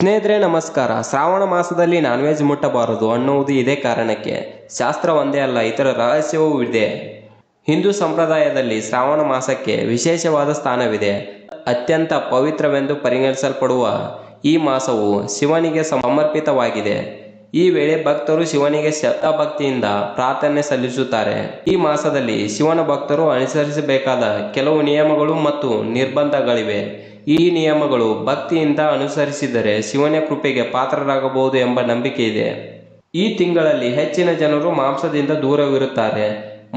ಸ್ನೇಹಿತರೆ, ನಮಸ್ಕಾರ. ಶ್ರಾವಣ ಮಾಸದಲ್ಲಿ ನಾನ್ ವೆಜ್ ಮುಟ್ಟಬಾರದು ಅನ್ನುವುದು ಇದೇ ಕಾರಣಕ್ಕೆ. ಶಾಸ್ತ್ರ ಒಂದೇ ಅಲ್ಲ, ಇತರ ರಹಸ್ಯವೂ ಇದೆ. ಹಿಂದೂ ಸಂಪ್ರದಾಯದಲ್ಲಿ ಶ್ರಾವಣ ಮಾಸಕ್ಕೆ ವಿಶೇಷವಾದ ಸ್ಥಾನವಿದೆ. ಅತ್ಯಂತ ಪವಿತ್ರವೆಂದು ಪರಿಗಣಿಸಲ್ಪಡುವ ಈ ಮಾಸವು ಶಿವನಿಗೆ ಸಮರ್ಪಿತವಾಗಿದೆ. ಈ ವೇಳೆ ಭಕ್ತರು ಶಿವನಿಗೆ ಭಕ್ತಿಯಿಂದ ಪ್ರಾರ್ಥನೆ ಸಲ್ಲಿಸುತ್ತಾರೆ. ಈ ಮಾಸದಲ್ಲಿ ಶಿವನ ಭಕ್ತರು ಅನುಸರಿಸಬೇಕಾದ ಕೆಲವು ನಿಯಮಗಳು ಮತ್ತು ನಿರ್ಬಂಧಗಳಿವೆ. ಈ ನಿಯಮಗಳು ಭಕ್ತಿಯಿಂದ ಅನುಸರಿಸಿದರೆ ಶಿವನ ಕೃಪೆಗೆ ಪಾತ್ರರಾಗಬಹುದು ಎಂಬ ನಂಬಿಕೆ ಇದೆ. ಈ ತಿಂಗಳಲ್ಲಿ ಹೆಚ್ಚಿನ ಜನರು ಮಾಂಸದಿಂದ ದೂರವಿರುತ್ತಾರೆ.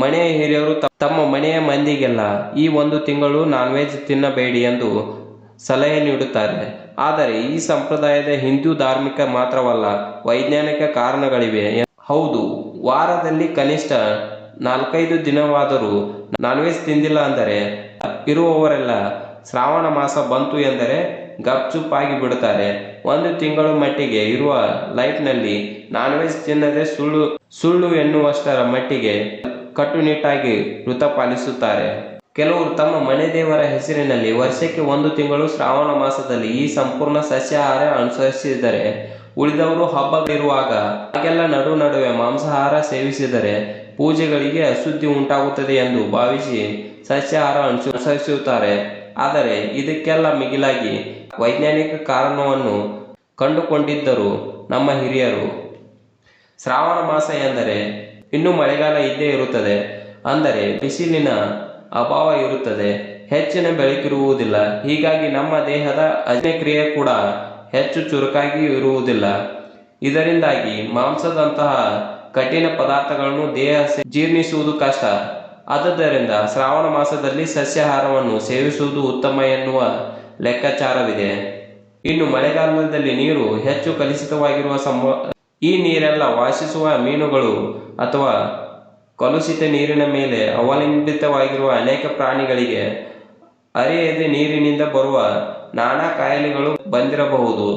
ಮನೆಯ ಹಿರಿಯರು ತಮ್ಮ ಮನೆಯ ಮಂದಿಗೆಲ್ಲ ಈ ಒಂದು ತಿಂಗಳು ನಾನ್ ವೆಜ್ ತಿನ್ನಬೇಡಿ ಎಂದು ಸಲಹೆ ನೀಡುತ್ತಾರೆ. ಆದರೆ ಈ ಸಂಪ್ರದಾಯದ ಹಿಂದೂ ಧಾರ್ಮಿಕ ಮಾತ್ರವಲ್ಲ, ವೈಜ್ಞಾನಿಕ ಕಾರಣಗಳಿವೆ ಹೌದು, ವಾರದಲ್ಲಿ ಕನಿಷ್ಠ ನಾಲ್ಕೈದು ದಿನವಾದರೂ ನಾನ್ ವೆಜ್ ತಿಂದಿಲ್ಲ ಅಂದರೆ, ಇರುವವರೆಲ್ಲ ಶ್ರಾವಣ ಮಾಸ ಬಂತು ಎಂದರೆ ಗಪ್ಚುಪ್ಪಾಗಿ ಬಿಡುತ್ತಾರೆ. ಒಂದು ತಿಂಗಳು ಮಟ್ಟಿಗೆ ಇರುವ ಲೈಫ್ನಲ್ಲಿ ನಾನ್ ವೆಜ್ ತಿನ್ನದೆ ಸುಳ್ಳು ಸುಳ್ಳು ಎನ್ನುವಷ್ಟರ ಮಟ್ಟಿಗೆ ಕಟ್ಟುನಿಟ್ಟಾಗಿ ವೃತ ಪಾಲಿಸುತ್ತಾರೆ ಕೆಲವರು ತಮ್ಮ ಮನೆ ದೇವರ ಹೆಸರಿನಲ್ಲಿ ವರ್ಷಕ್ಕೆ ಒಂದು ತಿಂಗಳು ಶ್ರಾವಣ ಮಾಸದಲ್ಲಿ ಈ ಸಂಪೂರ್ಣ ಸಸ್ಯಾಹಾರ ಅನುಸರಿಸಿದರೆ, ಉಳಿದವರು ಹಬ್ಬಗಳಿರುವಾಗ ಹಾಗೆಲ್ಲ ನಡು ನಡುವೆ ಮಾಂಸಾಹಾರ ಸೇವಿಸಿದರೆ ಪೂಜೆಗಳಿಗೆ ಅಶುದ್ಧಿ ಉಂಟಾಗುತ್ತದೆ ಎಂದು ಭಾವಿಸಿ ಸಸ್ಯಾಹಾರ ಅನುಸ- ಅನುಸರಿಸುತ್ತಾರೆ. ಆದರೆ ಇದಕ್ಕೆಲ್ಲ ಮಿಗಿಲಾಗಿ ವೈಜ್ಞಾನಿಕ ಕಾರಣವನ್ನು ಕಂಡುಕೊಂಡಿದ್ದರು ನಮ್ಮ ಹಿರಿಯರು, ಶ್ರಾವಣ ಮಾಸ ಎಂದರೆ ಇನ್ನು ಮಳೆಗಾಲ ಇದ್ದೇ ಇರುತ್ತದೆ, ಅಂದರೆ ಬಿಸಿಲಿನ ಅಭಾವ ಇರುತ್ತದೆ, ಹೆಚ್ಚಿನ ಬೆಳಕಿರುವುದಿಲ್ಲ. ಹೀಗಾಗಿ ನಮ್ಮ ದೇಹದ ಅಜ್ಞಕ್ರಿಯೆ ಕೂಡ ಹೆಚ್ಚು ಚುರುಕಾಗಿ ಇರುವುದಿಲ್ಲ. ಇದರಿಂದಾಗಿ ಮಾಂಸದಂತಹ ಕಠಿಣ ಪದಾರ್ಥಗಳನ್ನು ದೇಹ ಜೀರ್ಣಿಸುವುದು ಕಷ್ಟ. ಆದುದರಿಂದ ಶ್ರಾವಣ ಮಾಸದಲ್ಲಿ ಸಸ್ಯಾಹಾರವನ್ನು ಸೇವಿಸುವುದು ಉತ್ತಮ ಎನ್ನುವ ಲೆಕ್ಕಾಚಾರವಿದೆ. ಇನ್ನು ಮಳೆಗಾಲದಲ್ಲಿ ನೀರು ಹೆಚ್ಚು ಕಲುಷಿತವಾಗಿರುವ ಸಂಭವ, ಈ ನೀರೆಲ್ಲ ವಾಸಿಸುವ ಮೀನುಗಳು ಅಥವಾ ಕಲುಷಿತ ನೀರಿನ ಮೇಲೆ ಅವಲಂಬಿತವಾಗಿರುವ ಅನೇಕ ಪ್ರಾಣಿಗಳಿಗೆ ಅರಿಯದೆ ನೀರಿನಿಂದ ಬರುವ ನಾನಾ ಕಾಯಿಲೆಗಳು ಬಂದಿರಬಹುದು.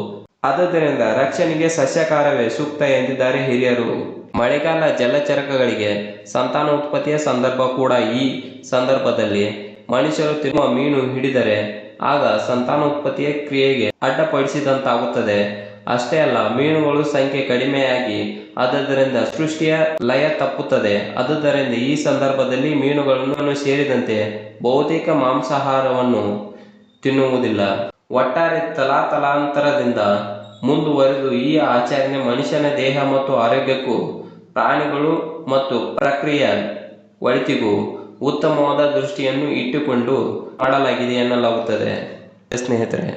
ಆದ್ದರಿಂದ ರಕ್ಷಣೆಗೆ ಸಸ್ಯಕಾರವೇ ಸೂಕ್ತ ಎಂದಿದ್ದಾರೆ ಹಿರಿಯರು. ಮಳೆಗಾಲ ಜಲಚರಕಗಳಿಗೆ ಸಂತಾನೋತ್ಪತ್ತಿಯ ಸಂದರ್ಭ ಕೂಡ ಈ ಸಂದರ್ಭದಲ್ಲಿ. ಮನುಷ್ಯರು ತಿನ್ನುವ ಮೀನು ಹಿಡಿದರೆ ಆಗ ಸಂತಾನೋತ್ಪತ್ತಿಯ ಕ್ರಿಯೆಗೆ ಅಡ್ಡಪಡಿಸಿದಂತಾಗುತ್ತದೆ. ಅಷ್ಟೇ ಅಲ್ಲ, ಮೀನುಗಳು ಸಂಖ್ಯೆ ಕಡಿಮೆಯಾಗಿ ಅದರಿಂದ ಸೃಷ್ಟಿಯ ಲಯ ತಪ್ಪುತ್ತದೆ. ಅದುದರಿಂದ ಈ ಸಂದರ್ಭದಲ್ಲಿ ಮೀನುಗಳನ್ನು ಸೇರಿದಂತೆ ಬಹುತೇಕ ಮಾಂಸಾಹಾರವನ್ನು ತಿನ್ನುವುದಿಲ್ಲ. ಒಟ್ಟಾರೆ ತಲಾತಲಾಂತರದಿಂದ ಮುಂದುವರೆದು ಈ ಆಚರಣೆ ಮನುಷ್ಯನ ದೇಹ ಮತ್ತು ಆರೋಗ್ಯಕ್ಕೂ ಪ್ರಾಣಿಗಳು ಮತ್ತು ಪ್ರಕ್ರಿಯೆ ಒಳಿತಿಗೂ ಉತ್ತಮವಾದ ದೃಷ್ಟಿಯನ್ನು ಇಟ್ಟುಕೊಂಡು ಮಾಡಲಾಗಿದೆ ಎನ್ನಲಾಗುತ್ತದೆ. ಸ್ನೇಹಿತರೆ